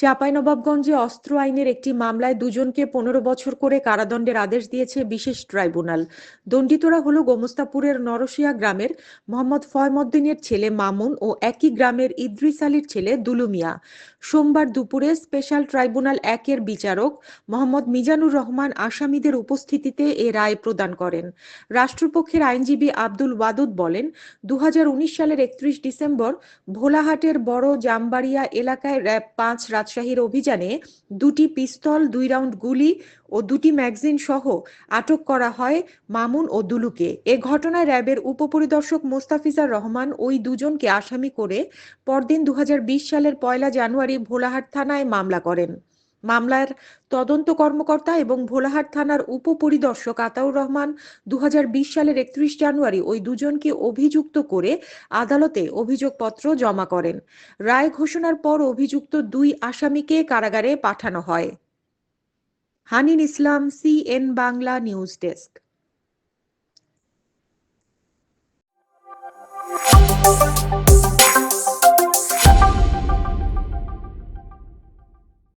চাঁপাইনবাবগঞ্জে অস্ত্র আইনের একটি মামলায় দুজনকে পনেরো বছর করে কারাদণ্ডের আদেশ দিয়েছে বিশেষ ট্রাইব্যুনাল। দণ্ডিতরা হল গোমস্তাপুরের নরসিয়া গ্রামের মোহাম্মদ ফয়মদ্দিনের ছেলে মামুন ও একই গ্রামের ইদ্রিস আলীর ছেলে দুলুমিয়া। সোমবার দুপুরে স্পেশাল ট্রাইব্যুনাল একের বিচারক মোহাম্মদ মিজানুর রহমান আসামিদের উপস্থিতিতে এ রায় প্রদান করেন। রাষ্ট্রপক্ষের আইনজীবী আব্দুল ওয়াদুদ বলেন দু হাজার উনিশ সালের একত্রিশ ডিসেম্বর ভোলাহাটের বড় জামবাড়িয়া এলাকায় র্যাব পাঁচ রাজশাহীর অভিযানে দুটি পিস্তল, দুই রাউন্ড গুলি ও দুটি ম্যাগজিন সহ আটক করা হয় মামুন ও দুলুকে। এ ঘটনায় র্যাবের উপপরিদর্শক মোস্তাফিজার রহমান ওই দুজনকে আসামি করে পরদিন দু হাজার বিশ সালের পয়লা জানুয়ারি ভোলাহাট থানায় মামলা করেন। মামলার তদন্ত কর্মকর্তা এবং ভোলাহাট থানার উপপরিদর্শক আতাউর রহমান দু হাজার বিশ সালের একত্রিশ জানুয়ারি ওই দুজনকে অভিযুক্ত করে আদালতে অভিযোগপত্র জমা করেন। রায় ঘোষণার পর অভিযুক্ত দুই আসামিকে কারাগারে পাঠানো হয়। Hanin Islam, CN Bangla news desk.